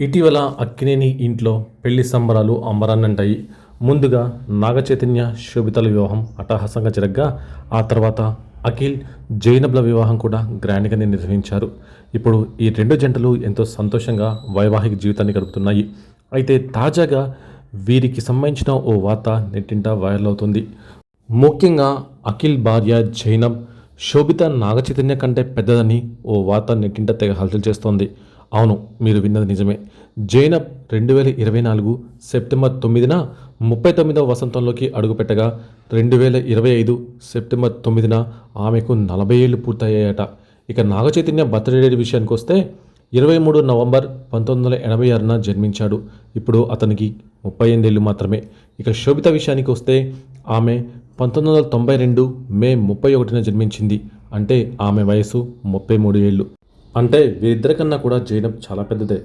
ఇటీవల అక్కినేని ఇంట్లో పెళ్ళి సంబరాలు అంబరాన్నంటాయి ముందుగా నాగచైతన్య శోభితల వివాహం అట్టహాసంగా జరగ్గా ఆ తర్వాత అఖిల్ జైనబ్ల వివాహం కూడా గ్రాండ్గానే నిర్వహించారు. ఇప్పుడు ఈ రెండు జంటలు ఎంతో సంతోషంగా వైవాహిక జీవితాన్ని గడుపుతున్నాయి. అయితే తాజాగా వీరికి సంబంధించిన ఓ వార్త నెట్టింట వైరల్ అవుతుంది. ముఖ్యంగా అఖిల్ భార్య జైనబ్ శోభిత నాగచైతన్య కంటే పెద్దదని ఓ వార్త నెట్టింట తెగ హల్చల్ చేస్తోంది. అవును మీరు విన్నది నిజమే. జైనబ్ రెండు వేల ఇరవై నాలుగు సెప్టెంబర్ తొమ్మిదిన ముప్పై తొమ్మిదవ వసంతంలోకి అడుగుపెట్టగా రెండు వేల ఇరవై ఐదు సెప్టెంబర్ తొమ్మిదిన ఆమెకు నలభై ఏళ్ళు పూర్తయ్యాయట. ఇక నాగచైతన్య బర్త్డే విషయానికి వస్తే ఇరవై మూడు నవంబర్ పంతొమ్మిది వందల ఎనభై ఆరున జన్మించాడు. ఇప్పుడు అతనికి ముప్పై ఎనిమిదేళ్ళు మాత్రమే. ఇక శోభిత విషయానికి వస్తే ఆమె పంతొమ్మిది వందల తొంభై రెండు మే ముప్పై ఒకటిన జన్మించింది. అంటే ఆమె వయసు ముప్పై మూడు ఏళ్ళు. అంటే వీరిద్దరికన్నా కూడా జైనబ్ చాలా పెద్దదే.